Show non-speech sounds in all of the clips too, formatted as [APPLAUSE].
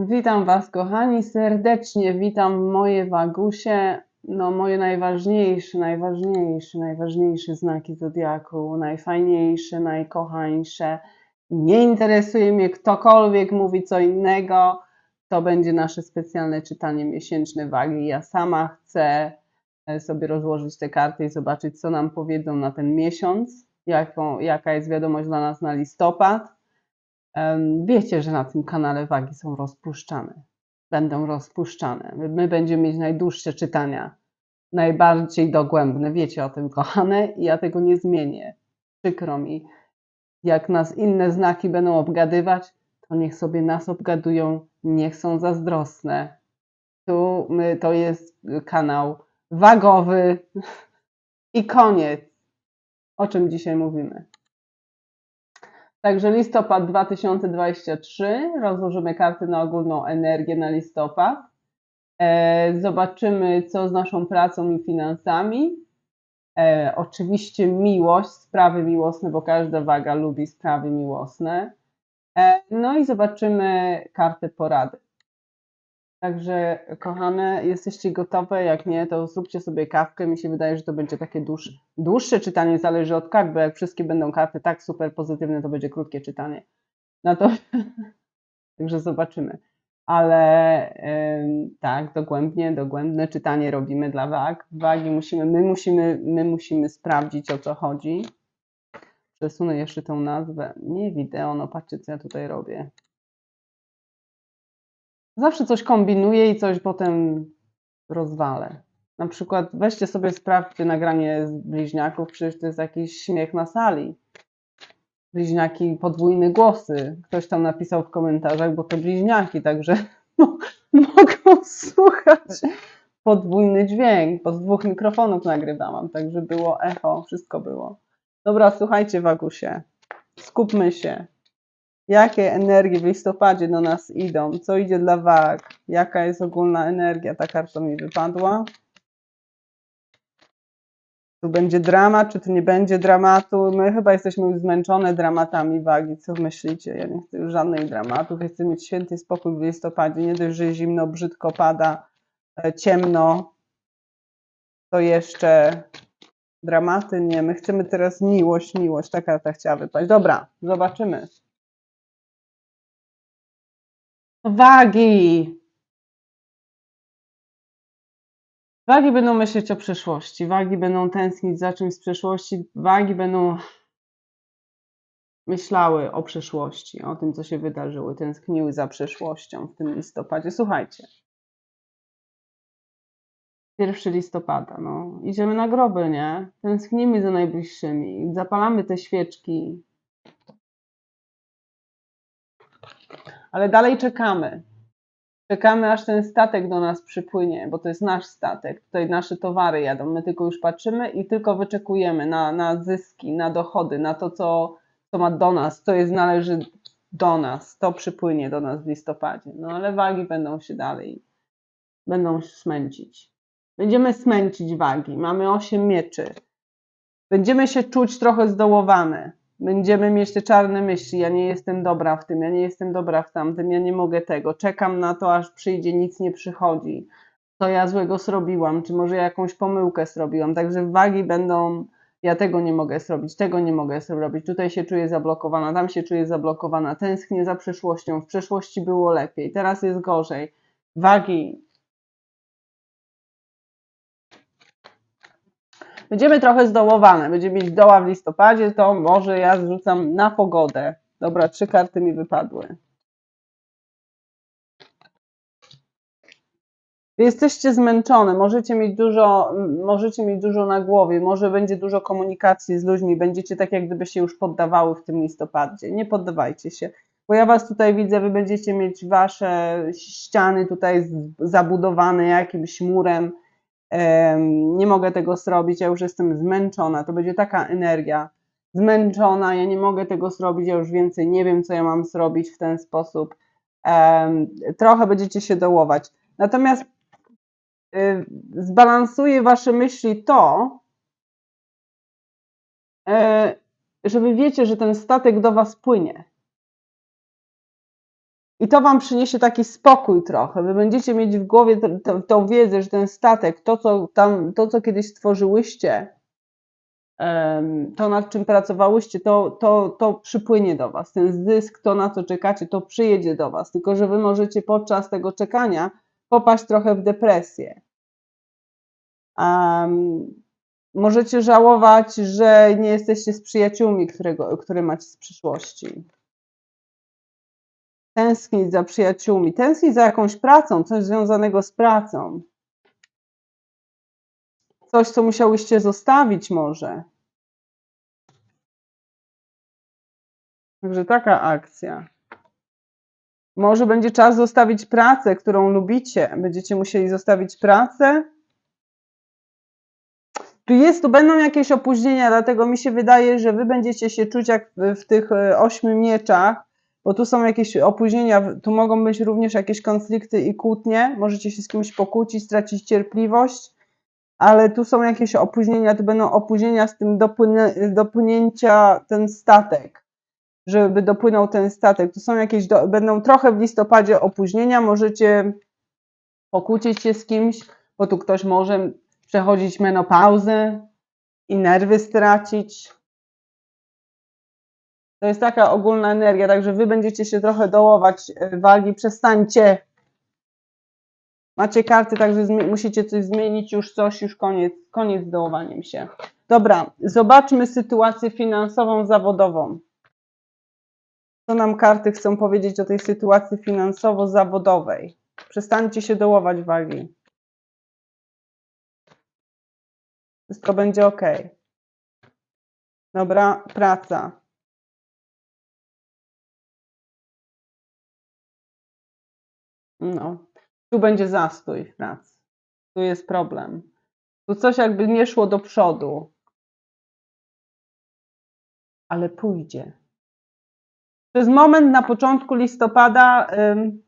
Witam Was, kochani, serdecznie. Witam moje wagusie. No, moje najważniejsze, najważniejsze, najważniejsze znaki zodiaku, najfajniejsze, najkochańsze. Nie interesuje mnie ktokolwiek mówi co innego. To będzie nasze specjalne czytanie miesięczne wagi. Ja sama chcę e, sobie rozłożyć te karty i zobaczyć, co nam powiedzą na ten miesiąc, jaką, jaka jest wiadomość dla nas na listopad. Wiecie, że na tym kanale wagi są rozpuszczane. Będą rozpuszczane. My będziemy mieć najdłuższe czytania, najbardziej dogłębne. Wiecie o tym, [LAUGHS] kochane, i ja tego nie zmienię. Przykro mi. Jak nas inne znaki będą obgadywać, to niech sobie nas obgadują, niech są zazdrosne. Tu my, to jest kanał wagowy [LAUGHS] i koniec. O czym dzisiaj mówimy? Także listopad 2023. Rozłożymy karty na ogólną energię na listopad. E, Zobaczymy, co z naszą pracą i finansami. E, Oczywiście miłość, sprawy miłosne, bo każda waga lubi sprawy miłosne. E, No i zobaczymy kartę porady. Także, kochane, jesteście gotowe? Jak nie, to zróbcie sobie kawkę. Mi się wydaje, że to będzie takie dłuższe, dłuższe czytanie, zależy od kart, bo jak wszystkie będą karty tak super pozytywne, to będzie krótkie czytanie. No to, [LAUGHS] także zobaczymy. Ale em, tak, dogłębnie, dogłębne czytanie robimy dla wag. Wagi musimy, my musimy, my musimy sprawdzić o co chodzi. Przesunę jeszcze tą nazwę. Nie wideo, no patrzcie co ja tutaj robię. Zawsze coś kombinuję i coś potem rozwalę. Na przykład weźcie sobie sprawdźcie nagranie z bliźniaków, przecież to jest jakiś śmiech na sali. Bliźniaki, podwójne głosy. Ktoś tam napisał w komentarzach, bo to bliźniaki, także [LAUGHS] no, mogą słuchać podwójny dźwięk, bo z dwóch mikrofonów nagrywałam, także było echo, wszystko było. Dobra, słuchajcie Wagusie, skupmy się. Jakie energie w listopadzie do nas idą? Co idzie dla wag? Jaka jest ogólna energia? Ta karta mi wypadła. Tu będzie dramat, czy tu nie będzie dramatu? My chyba jesteśmy już zmęczone dramatami wagi. Co myślicie? Ja nie chcę już żadnych dramatów. Chcę mieć święty spokój w listopadzie. Nie dość, że zimno, brzydko pada, e, ciemno, to jeszcze dramaty? Nie, my chcemy teraz miłość, miłość. Ta karta chciała wypaść. Dobra, zobaczymy. Wagi. Wagi będą myśleć o przyszłości. Wagi będą tęsknić za czymś z przeszłości. Wagi będą myślały o przyszłości, o tym, co się wydarzyło, tęskniły za przyszłością w tym listopadzie. Słuchajcie. 1 listopada, no. Idziemy na groby, nie? Tęsknimy za najbliższymi. Zapalamy te świeczki. Ale dalej czekamy. Czekamy, aż ten statek do nas przypłynie, bo to jest nasz statek. Tutaj nasze towary jadą. My tylko już patrzymy i tylko wyczekujemy na, na zyski, na dochody, na to, co, co ma do nas, co jest należy do nas. To przypłynie do nas w listopadzie. No ale wagi będą się dalej, będą smęcić. Będziemy smęcić wagi. Mamy osiem mieczy. Będziemy się czuć trochę zdołowane. Będziemy mieć te czarne myśli. Ja nie jestem dobra w tym, ja nie jestem dobra w tamtym, ja nie mogę tego. Czekam na to, aż przyjdzie, nic nie przychodzi. Co ja złego zrobiłam, czy może jakąś pomyłkę zrobiłam. Także wagi będą, ja tego nie mogę zrobić, tego nie mogę zrobić. Tutaj się czuję zablokowana, tam się czuję zablokowana. Tęsknię za przyszłością. W przeszłości było lepiej, teraz jest gorzej. Wagi, Będziemy trochę zdołowane. Będziemy mieć doła w listopadzie, to może ja zrzucam na pogodę. Dobra, trzy karty mi wypadły. Wy Jesteście zmęczone, możecie mieć dużo, możecie mieć dużo na głowie, może będzie dużo komunikacji z ludźmi, będziecie tak jak gdyby się już poddawały w tym listopadzie. Nie poddawajcie się, bo ja was tutaj widzę, wy będziecie mieć wasze ściany tutaj zabudowane jakimś murem, Em, nie mogę tego zrobić, ja już jestem zmęczona, to będzie taka energia, zmęczona, ja nie mogę tego zrobić, ja już więcej nie wiem, co ja mam zrobić w ten sposób. Trochę będziecie się dołować. Natomiast y, zbalansuje wasze myśli to, y, że wy wiecie, że ten statek do was płynie. I to Wam przyniesie taki spokój trochę. Wy będziecie mieć w głowie t- t- tą wiedzę, że ten statek, to co, tam, to, co kiedyś stworzyłyście, to nad czym pracowałyście, to, to, to przypłynie do Was. Ten zysk, to na co czekacie, to przyjedzie do Was. Tylko, że Wy możecie podczas tego czekania popaść trochę w depresję. Em, możecie żałować, że nie jesteście z przyjaciółmi, którego, które macie z przyszłości tęsknić za przyjaciółmi, tęsknić za jakąś pracą, coś związanego z pracą. Coś, co musiałyście zostawić może. Także taka akcja. Może będzie czas zostawić pracę, którą lubicie. Będziecie musieli zostawić pracę. Tu jest, tu będą jakieś opóźnienia, dlatego mi się wydaje, że wy będziecie się czuć jak w, w tych e, ośmiu mieczach, bo tu są jakieś opóźnienia, tu mogą być również jakieś konflikty i kłótnie, możecie się z kimś pokłócić, stracić cierpliwość, ale tu są jakieś opóźnienia, tu będą opóźnienia z tym dopłynięcia ten statek, żeby dopłynął ten statek. Tu są jakieś, do, będą trochę w listopadzie opóźnienia, możecie pokłócić się z kimś, bo tu ktoś może przechodzić menopauzę i nerwy stracić. To jest taka ogólna energia, także wy będziecie się trochę dołować e, wagi, przestańcie. Macie karty, także musicie coś zmienić, już coś, już koniec, koniec z dołowaniem się. Dobra, zobaczmy sytuację finansową, zawodową. Co nam karty chcą powiedzieć o tej sytuacji finansowo-zawodowej? Przestańcie się dołować wagi. Wszystko będzie ok. Dobra, praca. No, tu będzie zastój w pracy. Tu jest problem. Tu coś jakby nie szło do przodu. Ale pójdzie. Przez moment na początku listopada. Ym,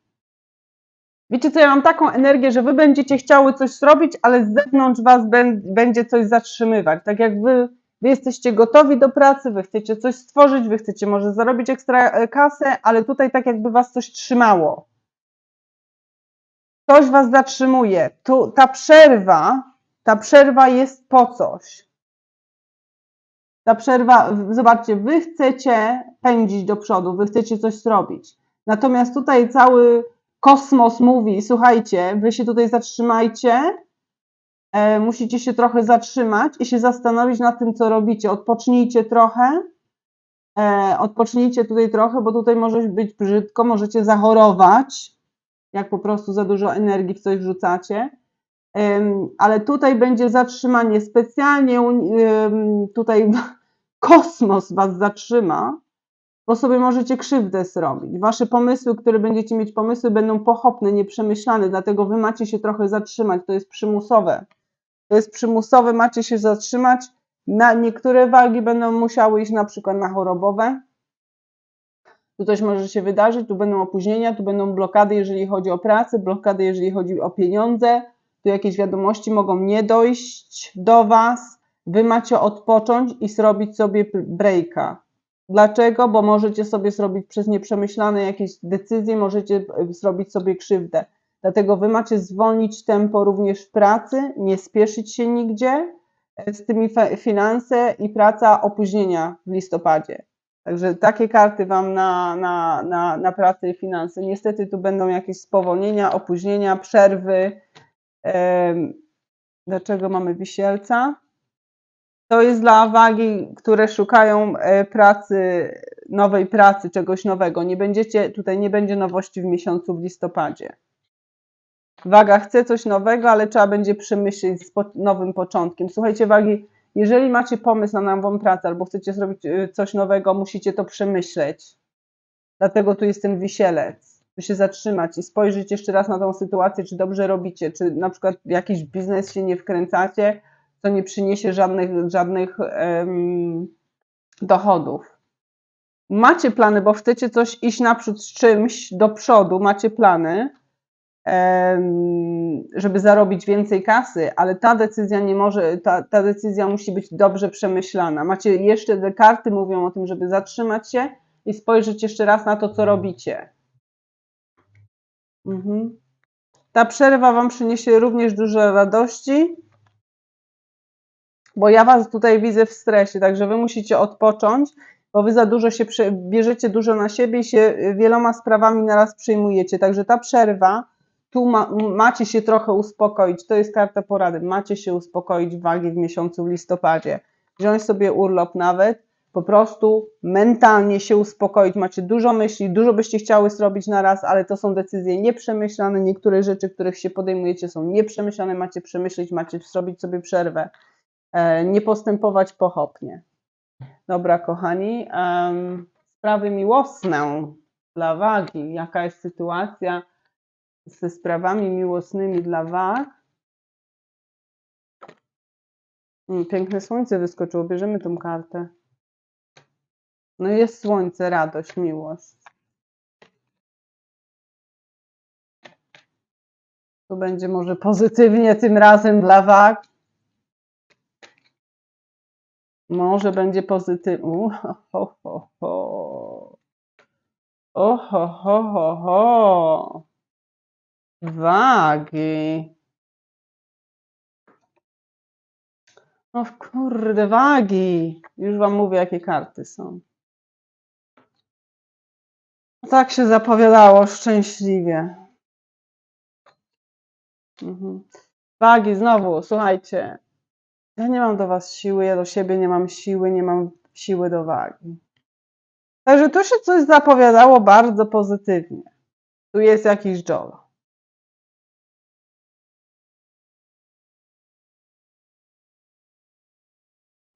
wiecie co, ja mam taką energię, że wy będziecie chciały coś zrobić, ale z zewnątrz was bę- będzie coś zatrzymywać. Tak jak wy, wy jesteście gotowi do pracy, wy chcecie coś stworzyć, wy chcecie może zarobić ekstra e, kasę, ale tutaj tak jakby was coś trzymało. Coś was zatrzymuje. Tu, ta przerwa, ta przerwa jest po coś. Ta przerwa, zobaczcie, wy chcecie pędzić do przodu, wy chcecie coś zrobić. Natomiast tutaj cały kosmos mówi: słuchajcie, wy się tutaj zatrzymajcie, e, musicie się trochę zatrzymać i się zastanowić nad tym, co robicie. Odpocznijcie trochę. E, odpocznijcie tutaj trochę, bo tutaj może być brzydko, możecie zachorować, jak po prostu za dużo energii w coś wrzucacie. Ale tutaj będzie zatrzymanie specjalnie em, tutaj [LAUGHS] kosmos was zatrzyma, bo sobie możecie krzywdę zrobić. Wasze pomysły, które będziecie mieć pomysły będą pochopne, nieprzemyślane, dlatego wy macie się trochę zatrzymać, to jest przymusowe. To jest przymusowe, macie się zatrzymać. Na niektóre wagi będą musiały iść na przykład na chorobowe. Tu coś może się wydarzyć, tu będą opóźnienia, tu będą blokady, jeżeli chodzi o pracę, blokady, jeżeli chodzi o pieniądze, tu jakieś wiadomości mogą nie dojść do Was. Wy macie odpocząć i zrobić sobie breaka. Dlaczego? Bo możecie sobie zrobić przez nieprzemyślane jakieś decyzje, możecie e, zrobić sobie krzywdę. Dlatego wy macie zwolnić tempo również w pracy, nie spieszyć się nigdzie e, z tymi finanse i praca opóźnienia w listopadzie. Także takie karty Wam na, na, na, na pracę i finanse. Niestety tu będą jakieś spowolnienia, opóźnienia, przerwy. Dlaczego mamy wisielca? To jest dla wagi, które szukają e, pracy, nowej pracy, czegoś nowego. Nie będziecie, tutaj nie będzie nowości w miesiącu w listopadzie. Waga chce coś nowego, ale trzeba będzie przemyśleć z nowym początkiem. Słuchajcie, wagi, jeżeli macie pomysł na nową pracę albo chcecie zrobić y, coś nowego, musicie to przemyśleć. Dlatego tu jest ten wisielec. Tu się zatrzymać i spojrzeć jeszcze raz na tą sytuację, czy dobrze robicie, czy na przykład w jakiś biznes się nie wkręcacie, co nie przyniesie żadnych, żadnych em, dochodów. Macie plany, bo chcecie coś iść naprzód z czymś do przodu, macie plany, żeby zarobić więcej kasy, ale ta decyzja nie może, ta, ta decyzja musi być dobrze przemyślana. Macie jeszcze te karty mówią o tym, żeby zatrzymać się i spojrzeć jeszcze raz na to, co robicie. Mhm. Ta przerwa Wam przyniesie również dużo radości, bo ja Was tutaj widzę w stresie, także Wy musicie odpocząć, bo Wy za dużo się bierzecie dużo na siebie i się wieloma sprawami naraz przejmujecie. Także ta przerwa, tu ma, macie się trochę uspokoić. To jest karta porady. Macie się uspokoić wagi w miesiącu listopadzie. Wziąć sobie urlop nawet, po prostu mentalnie się uspokoić. Macie dużo myśli, dużo byście chciały zrobić na raz, ale to są decyzje nieprzemyślane. Niektóre rzeczy, których się podejmujecie, są nieprzemyślane. Macie przemyśleć, macie zrobić sobie przerwę. E, nie postępować pochopnie. Dobra, kochani. sprawy miłosne dla wagi. Jaka jest sytuacja ze sprawami miłosnymi dla wag? Mm, Piękne słońce wyskoczyło. Bierzemy tą kartę. No jest słońce, radość, miłość. Tu będzie może pozytywnie tym razem dla wag. Może będzie pozytywnie. Ho, ho, ho. O, ho, ho, ho, ho. Wagi. No kurde, wagi. Już wam mówię, jakie karty są. Tak się zapowiadało szczęśliwie. Mhm. Wagi, znowu, słuchajcie. Ja nie mam do was siły, ja do siebie nie mam siły, nie mam siły do wagi. Także tu się coś zapowiadało bardzo pozytywnie. Tu jest jakiś Jolo.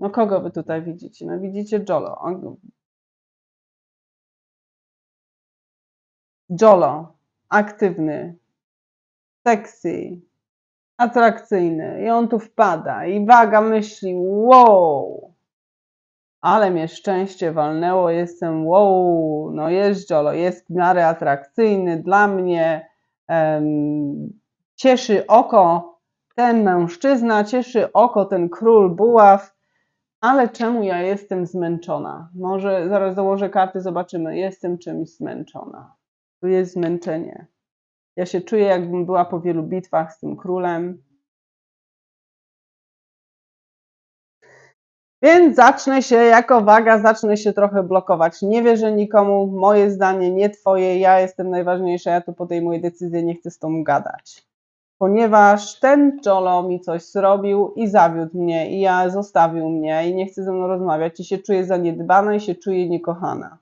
No kogo wy tutaj widzicie? No widzicie Jolo. Jolo. Aktywny. Sexy. Atrakcyjny. I on tu wpada. I waga myśli, wow. Ale mnie szczęście walnęło, jestem wow, no jest Jolo, jest w miarę atrakcyjny dla mnie, em, cieszy oko ten mężczyzna, cieszy oko ten król buław, ale czemu ja jestem zmęczona? Może zaraz założę karty, zobaczymy, jestem czymś zmęczona. Tu jest zmęczenie. Ja się czuję, jakbym była po wielu bitwach z tym królem. Więc zacznę się, jako waga, zacznę się trochę blokować. Nie wierzę nikomu, moje zdanie, nie twoje, ja jestem najważniejsza, ja tu podejmuję decyzję, nie chcę z tą gadać. Ponieważ ten Jolo mi coś zrobił i zawiódł mnie, i ja zostawił mnie, i nie chce ze mną rozmawiać, i się czuję zaniedbana, i się czuję niekochana.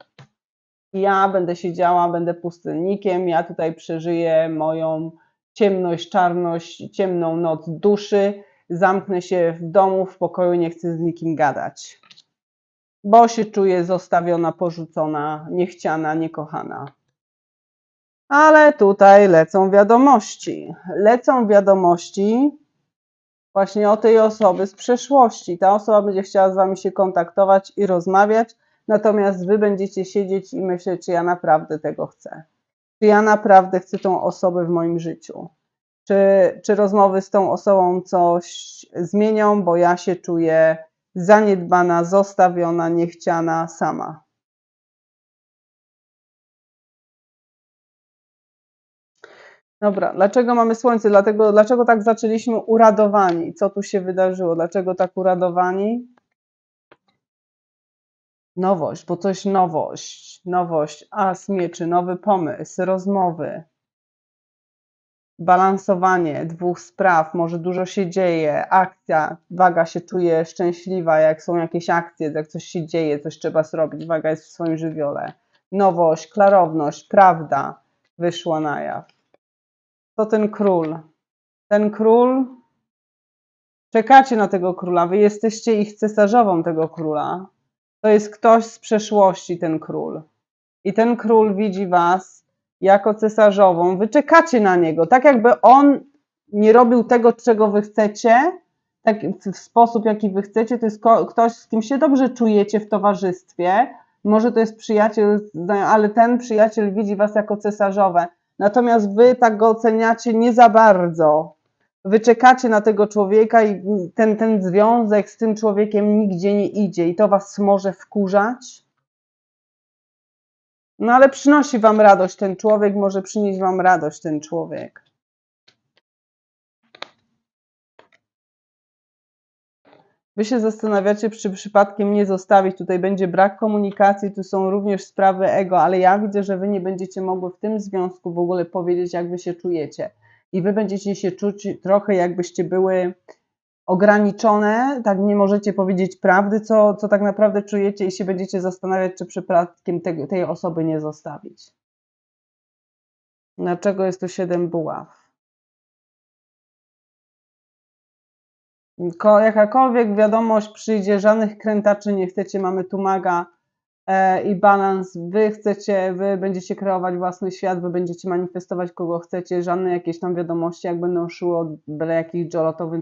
Ja będę siedziała, będę pustelnikiem, ja tutaj przeżyję moją ciemność, czarność, ciemną noc duszy, zamknę się w domu, w pokoju, nie chcę z nikim gadać. Bo się czuję zostawiona, porzucona, niechciana, niekochana. Ale tutaj lecą wiadomości. Lecą wiadomości właśnie o tej osoby z przeszłości. Ta osoba będzie chciała z wami się kontaktować i rozmawiać, natomiast wy będziecie siedzieć i myśleć, czy ja naprawdę tego chcę. Czy ja naprawdę chcę tą osobę w moim życiu czy, czy rozmowy z tą osobą coś zmienią, bo ja się czuję zaniedbana, zostawiona, niechciana sama. Dobra, dlaczego mamy słońce? Dlatego, dlaczego tak zaczęliśmy uradowani? Co tu się wydarzyło? Dlaczego tak uradowani? Nowość, bo coś nowość, nowość, as mieczy, nowy pomysł, rozmowy balansowanie dwóch spraw, może dużo się dzieje, akcja, waga się czuje szczęśliwa, jak są jakieś akcje, jak coś się dzieje, coś trzeba zrobić, waga jest w swoim żywiole. Nowość, klarowność, prawda wyszła na jaw. To ten król. Ten król, czekacie na tego króla, wy jesteście ich cesarzową tego króla. To jest ktoś z przeszłości, ten król. I ten król widzi was jako cesarzową, wy czekacie na niego, tak jakby on nie robił tego, czego wy chcecie, tak w sposób, jaki wy chcecie, to jest ktoś, z kim się dobrze czujecie w towarzystwie, może to jest przyjaciel, ale ten przyjaciel widzi was jako cesarzowe, natomiast wy tak go oceniacie nie za bardzo. Wy czekacie na tego człowieka i ten, ten związek z tym człowiekiem nigdzie nie idzie i to was może wkurzać, No ale przynosi wam radość ten człowiek, może przynieść wam radość ten człowiek. Wy się zastanawiacie, czy przypadkiem nie zostawić. Tutaj będzie brak komunikacji, tu są również sprawy ego, ale ja widzę, że wy nie będziecie mogły w tym związku w ogóle powiedzieć, jak wy się czujecie. I wy będziecie się czuć trochę, jakbyście były ograniczone, tak nie możecie powiedzieć prawdy, co, co tak naprawdę czujecie, i się będziecie zastanawiać, czy przypadkiem te, tej osoby nie zostawić. Dlaczego jest to siedem buław? Ko, jakakolwiek wiadomość przyjdzie, żadnych krętaczy nie chcecie, mamy tu maga e, i balans. Wy chcecie, wy będziecie kreować własny świat, wy będziecie manifestować kogo chcecie, żadne jakieś tam wiadomości, jak będą szły od byle jakich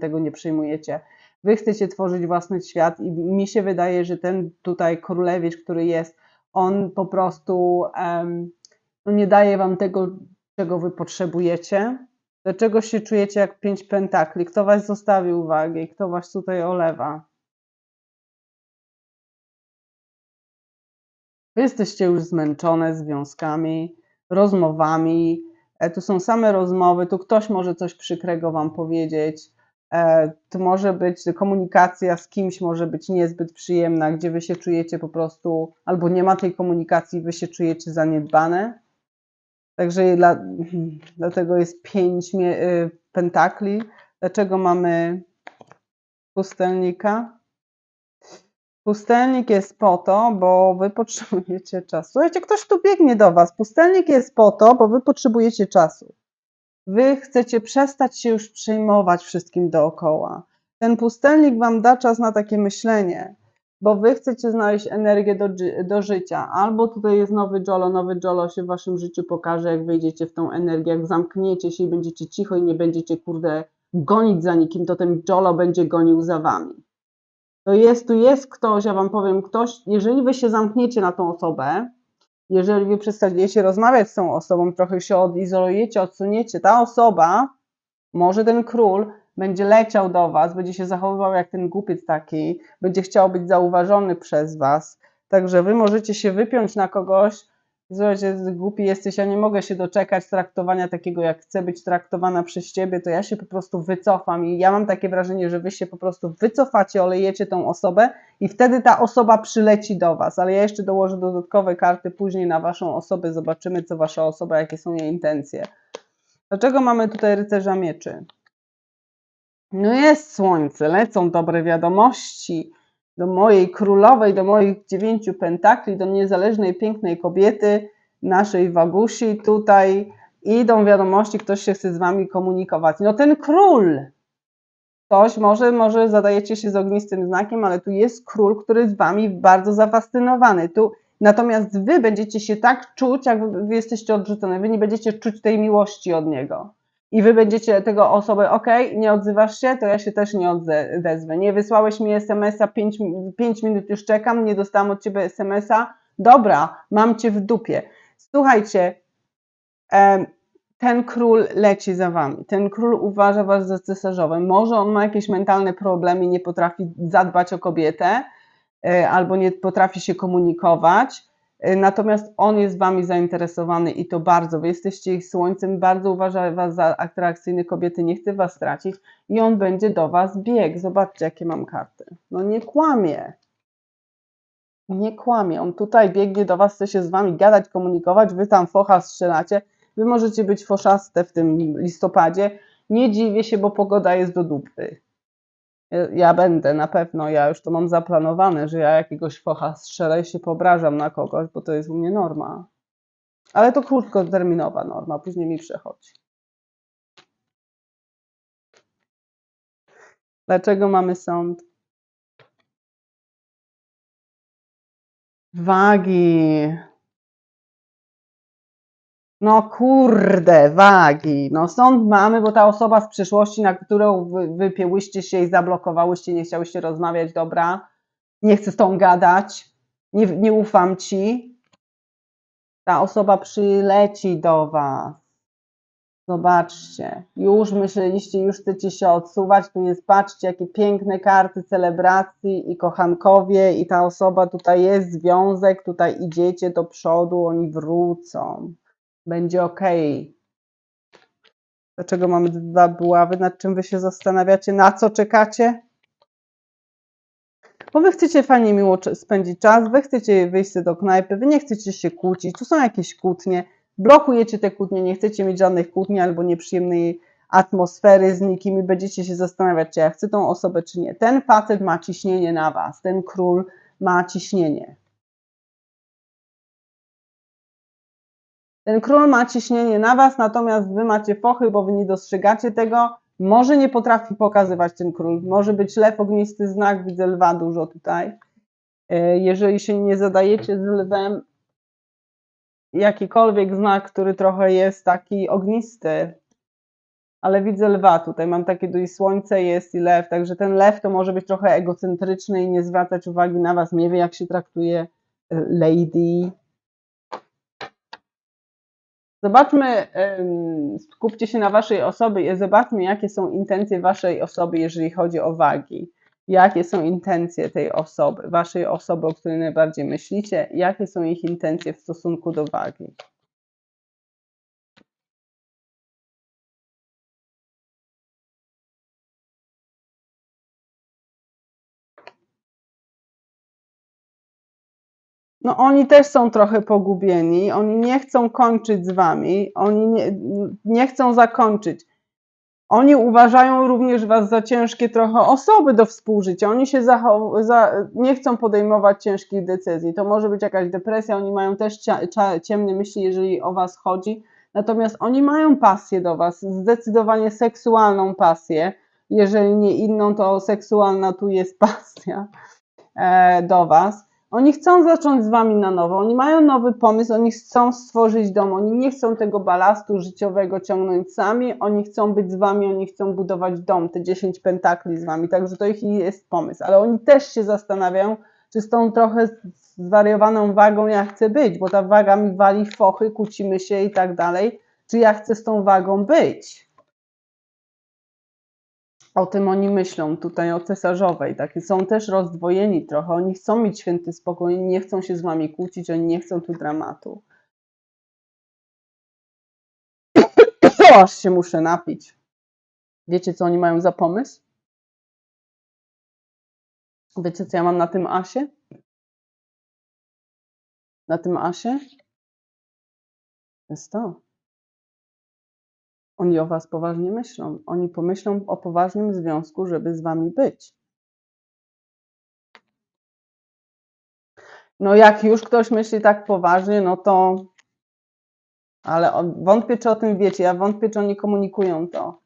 tego nie przyjmujecie. Wy chcecie tworzyć własny świat i mi się wydaje, że ten tutaj królewicz, który jest, on po prostu no nie daje wam tego, czego wy potrzebujecie Dlaczego się czujecie jak pięć pentakli? Kto was zostawił uwagę i kto was tutaj olewa? Wy jesteście już zmęczone związkami, rozmowami. E, tu są same rozmowy, tu ktoś może coś przykrego wam powiedzieć. E, tu może być komunikacja z kimś, może być niezbyt przyjemna, gdzie wy się czujecie po prostu, albo nie ma tej komunikacji, wy się czujecie zaniedbane. Także dla, dlatego jest pięć y, pentakli. Dlaczego mamy pustelnika? Pustelnik jest po to, bo wy potrzebujecie czasu. Słuchajcie, ktoś tu biegnie do was. Pustelnik jest po to, bo wy potrzebujecie czasu. Wy chcecie przestać się już przejmować wszystkim dookoła. Ten pustelnik wam da czas na takie myślenie bo wy chcecie znaleźć energię do, do życia. Albo tutaj jest nowy Jolo, nowy Jolo się w waszym życiu pokaże, jak wejdziecie w tą energię, jak zamkniecie się i będziecie cicho i nie będziecie, kurde, gonić za nikim, to ten Jolo będzie gonił za wami. To jest, tu jest ktoś, ja wam powiem, ktoś, jeżeli wy się zamkniecie na tą osobę, jeżeli wy przestaniecie rozmawiać z tą osobą, trochę się odizolujecie, odsuniecie, ta osoba, może ten król, będzie leciał do Was, będzie się zachowywał jak ten głupiec taki, będzie chciał być zauważony przez Was. Także Wy możecie się wypiąć na kogoś, Słuchajcie, głupi jesteś, ja nie mogę się doczekać traktowania takiego, jak chcę być traktowana przez ciebie, to ja się po prostu wycofam i ja mam takie wrażenie, że wy się po prostu wycofacie, olejecie tą osobę i wtedy ta osoba przyleci do was, ale ja jeszcze dołożę dodatkowe karty później na waszą osobę, zobaczymy co wasza osoba, jakie są jej intencje. Dlaczego mamy tutaj rycerza mieczy? No jest słońce, lecą dobre wiadomości do mojej królowej, do moich dziewięciu pentakli, do niezależnej, pięknej kobiety, naszej Wagusi. Tutaj idą wiadomości, ktoś się chce z wami komunikować. No ten król! Ktoś może, może zadajecie się z ognistym znakiem, ale tu jest król, który jest wami bardzo zafascynowany. Tu, natomiast wy będziecie się tak czuć, jak wy jesteście odrzucone. Wy nie będziecie czuć tej miłości od niego i wy będziecie tego osobę, ok, nie odzywasz się, to ja się też nie odezwę. Nie wysłałeś mi SMS-a, 5, 5 minut już czekam, nie dostałam od ciebie SMS-a. Dobra, mam cię w dupie. Słuchajcie, ten król leci za wami. Ten król uważa was za cesarzowym. Może on ma jakieś mentalne problemy, nie potrafi zadbać o kobietę, e, albo nie potrafi się komunikować natomiast on jest wami zainteresowany i to bardzo. Wy jesteście ich słońcem, bardzo uważa was za atrakcyjne kobiety, nie chce was stracić i on będzie do was biegł. Zobaczcie, jakie mam karty. No nie kłamie. Nie kłamie. On tutaj biegnie do was, chce się z wami gadać, komunikować, wy tam focha strzelacie. Wy możecie być foszaste w tym listopadzie. Nie dziwię się, bo pogoda jest do dupy ja będę na pewno, ja już to mam zaplanowane, że ja jakiegoś focha strzelę i się pobrażam na kogoś, bo to jest u mnie norma. Ale to krótkoterminowa norma, później mi przechodzi. Dlaczego mamy sąd? Wagi. No kurde, wagi. No sąd mamy, bo ta osoba z przeszłości, na którą wy, wypięłyście się i zablokowałyście, nie chciałyście rozmawiać, dobra, nie chcę z tą gadać, nie, nie ufam ci. Ta osoba przyleci do was. Zobaczcie, już myśleliście, już chcecie się odsuwać. Tu jest, patrzcie, jakie piękne karty celebracji i kochankowie, i ta osoba tutaj jest, związek, tutaj idziecie do przodu, oni wrócą. Będzie ok. Dlaczego mamy dwa buławy? Nad czym wy się zastanawiacie? Na co czekacie? Bo wy chcecie fajnie miło spędzić czas, wy chcecie wyjść do knajpy, wy nie chcecie się kłócić, tu są jakieś kłótnie, blokujecie te kłótnie, nie chcecie mieć żadnych kłótni albo nieprzyjemnej atmosfery z nikim i będziecie się zastanawiać, czy ja chcę tą osobę, czy nie. Ten facet ma ciśnienie na was, ten król ma ciśnienie. Ten król ma ciśnienie na was, natomiast wy macie fochy, bo wy nie dostrzegacie tego. Może nie potrafi pokazywać ten król. Może być lew, ognisty znak, widzę lwa dużo tutaj. E, Jeżeli się nie zadajecie z lwem, jakikolwiek znak, który trochę jest taki ognisty, ale widzę lwa tutaj. Mam takie i słońce jest i lew, także ten lew to może być trochę egocentryczny i nie zwracać uwagi na was. Nie wie, jak się traktuje e, lady. Zobaczmy, skupcie się na waszej osobie i zobaczmy, jakie są intencje waszej osoby, jeżeli chodzi o wagi. Jakie są intencje tej osoby, waszej osoby, o której najbardziej myślicie, jakie są ich intencje w stosunku do wagi. No oni też są trochę pogubieni, oni nie chcą kończyć z wami, oni nie, nie chcą zakończyć. Oni uważają również was za ciężkie trochę osoby do współżycia. Oni się za, nie chcą podejmować ciężkich decyzji. To może być jakaś depresja, oni mają też ciemne myśli, jeżeli o was chodzi. Natomiast oni mają pasję do was, zdecydowanie seksualną pasję. Jeżeli nie inną, to seksualna tu jest [LAUGHS] pasja e, do was. Oni chcą zacząć z wami na nowo, oni mają nowy pomysł, oni chcą stworzyć dom, oni nie chcą tego balastu życiowego ciągnąć sami, oni chcą być z wami, oni chcą budować dom, te 10 pentakli z wami, także to ich jest pomysł, ale oni też się zastanawiają, czy z tą trochę zwariowaną wagą ja chcę być, bo ta waga mi wali fochy, kłócimy się i tak dalej, czy ja chcę z tą wagą być. O tym oni myślą tutaj o cesarzowej. Takie są też rozdwojeni trochę. Oni chcą mieć święty spokój, oni nie chcą się z wami kłócić, oni nie chcą tu dramatu. [COUGHS] Aż się muszę napić. Wiecie, co oni mają za pomysł? Wiecie, co ja mam na tym asie? Na tym asie? Jest to. Oni o was poważnie myślą. Oni pomyślą o poważnym związku, żeby z wami być. No jak już ktoś myśli tak poważnie, no to... Ale wątpię, czy o tym wiecie. Ja wątpię, czy oni komunikują to.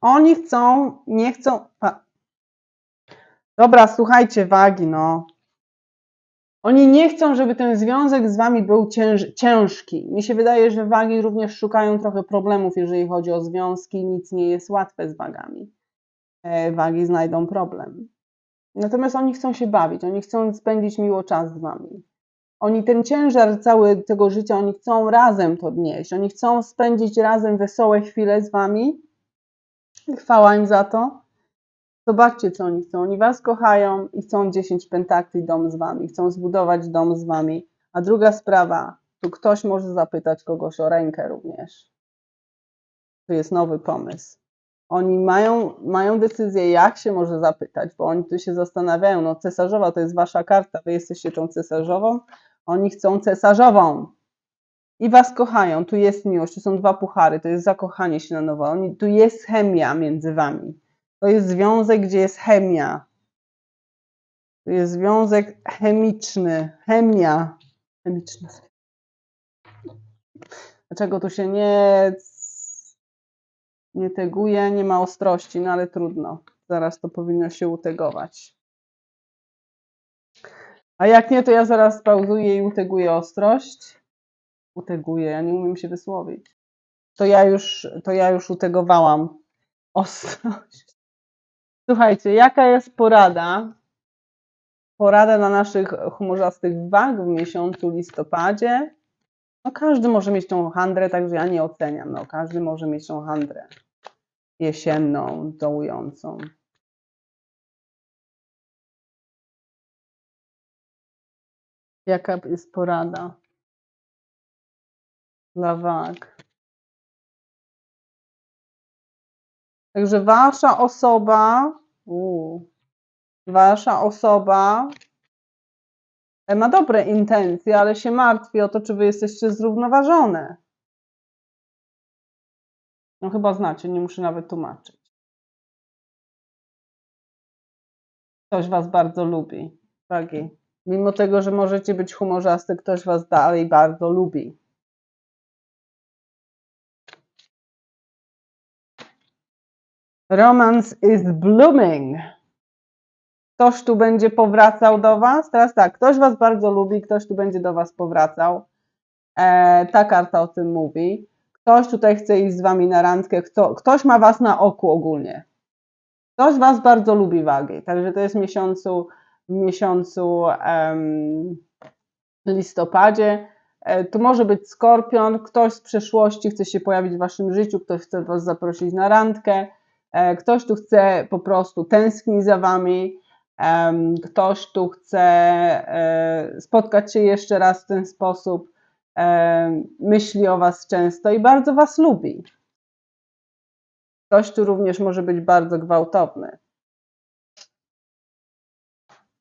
Oni chcą, nie chcą... Dobra, słuchajcie, wagi, no. Oni nie chcą, żeby ten związek z wami był cięż, ciężki. Mi się wydaje, że wagi również szukają trochę problemów, jeżeli chodzi o związki. Nic nie jest łatwe z wagami. E, Wagi znajdą problem. Natomiast oni chcą się bawić, oni chcą spędzić miło czas z wami. Oni ten ciężar cały tego życia, oni chcą razem to nieść. Oni chcą spędzić razem wesołe chwile z wami. Chwała im za to. Zobaczcie, co oni chcą. Oni was kochają i chcą 10 pentakli dom z wami, chcą zbudować dom z wami. A druga sprawa, tu ktoś może zapytać kogoś o rękę również. To jest nowy pomysł. Oni mają, mają decyzję, jak się może zapytać, bo oni tu się zastanawiają, no cesarzowa to jest wasza karta, wy jesteście tą cesarzową, oni chcą cesarzową. I was kochają, tu jest miłość, tu są dwa puchary, to jest zakochanie się na nowo, tu jest chemia między wami. To jest związek, gdzie jest chemia. To jest związek chemiczny, chemia chemiczna. Dlaczego tu się nie, nie teguje, nie ma ostrości, no ale trudno. Zaraz to powinno się utegować. A jak nie, to ja zaraz pauzuję i uteguję ostrość. Uteguję, ja nie umiem się wysłowić. To ja już, to ja już utegowałam [LAUGHS] ostrość. Słuchajcie, jaka jest porada? Porada dla naszych humorzastych wag w miesiącu listopadzie. No każdy może mieć tą handrę, także ja nie oceniam. No każdy może mieć tą handrę jesienną, dołującą. Jaka jest porada dla wag? Także wasza osoba, wasza osoba e, ma dobre intencje, ale się martwi o to, czy wy jesteście zrównoważone. No chyba znacie, nie muszę nawet tłumaczyć. Ktoś was bardzo lubi. Wagi. Mimo tego, że możecie być humorzasty, ktoś was dalej bardzo lubi. Romance is blooming. Ktoś tu będzie powracał do Was. Teraz tak, ktoś Was bardzo lubi, ktoś tu będzie do Was powracał. E, ta karta o tym mówi. Ktoś tutaj chce iść z Wami na randkę, kto, ktoś ma Was na oku ogólnie. Ktoś Was bardzo lubi wagi, także to jest w miesiącu, w miesiącu um, listopadzie. E, to może być skorpion, ktoś z przeszłości chce się pojawić w Waszym życiu, ktoś chce Was zaprosić na randkę ktoś tu chce po prostu tęsknić za wami, ktoś tu chce e, spotkać się jeszcze raz w ten sposób, myśli o was często i bardzo was lubi. Ktoś tu również może być bardzo gwałtowny.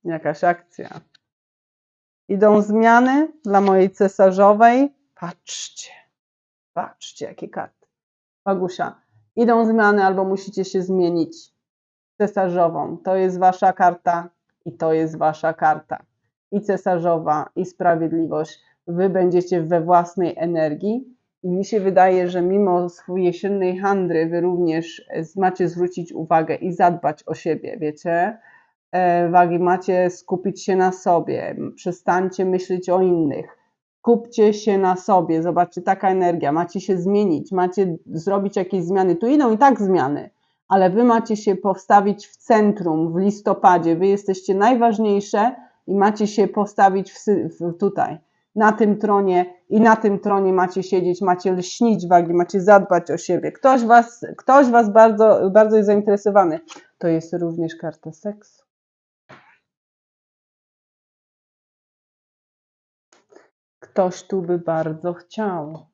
Jakaś akcja. Idą zmiany dla mojej cesarzowej. Patrzcie, patrzcie, jakie karty. Pagusia, Idą zmiany albo musicie się zmienić. Cesarzową. To jest wasza karta i to jest wasza karta. I cesarzowa, i sprawiedliwość. Wy będziecie we własnej energii. I mi się wydaje, że mimo swojej jesiennej handry, wy również macie zwrócić uwagę i zadbać o siebie, wiecie? E, wagi macie skupić się na sobie, przestańcie myśleć o innych kupcie się na sobie, zobaczcie, taka energia, macie się zmienić, macie zrobić jakieś zmiany, tu idą i tak zmiany, ale wy macie się postawić w centrum w listopadzie, wy jesteście najważniejsze i macie się postawić w, w, tutaj, na tym tronie i na tym tronie macie siedzieć, macie lśnić wagi, macie zadbać o siebie. Ktoś was, ktoś was bardzo, bardzo jest zainteresowany. To jest również karta seksu. Ktoś tu by bardzo chciał.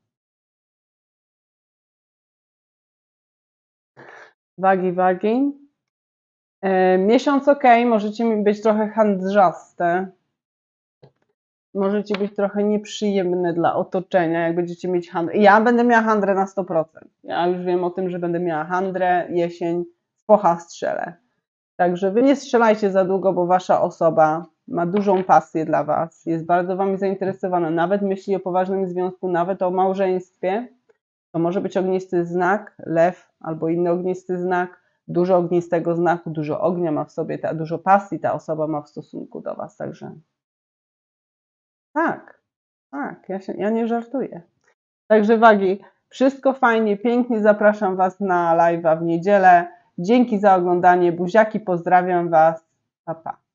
Wagi, wagi. E, miesiąc ok, możecie być trochę handrzaste. Możecie być trochę nieprzyjemne dla otoczenia, jak będziecie mieć handrę. Ja będę miała handrę na 100%. Ja już wiem o tym, że będę miała handrę jesień, pocha strzelę. Także wy nie strzelajcie za długo, bo wasza osoba ma dużą pasję dla Was, jest bardzo Wami zainteresowana, nawet myśli o poważnym związku, nawet o małżeństwie, to może być ognisty znak, lew albo inny ognisty znak, dużo ognistego znaku, dużo ognia ma w sobie, ta, dużo pasji ta osoba ma w stosunku do Was, także tak, tak, ja, się, ja nie żartuję. Także wagi, wszystko fajnie, pięknie, zapraszam Was na live'a w niedzielę. Dzięki za oglądanie, buziaki, pozdrawiam Was, pa pa.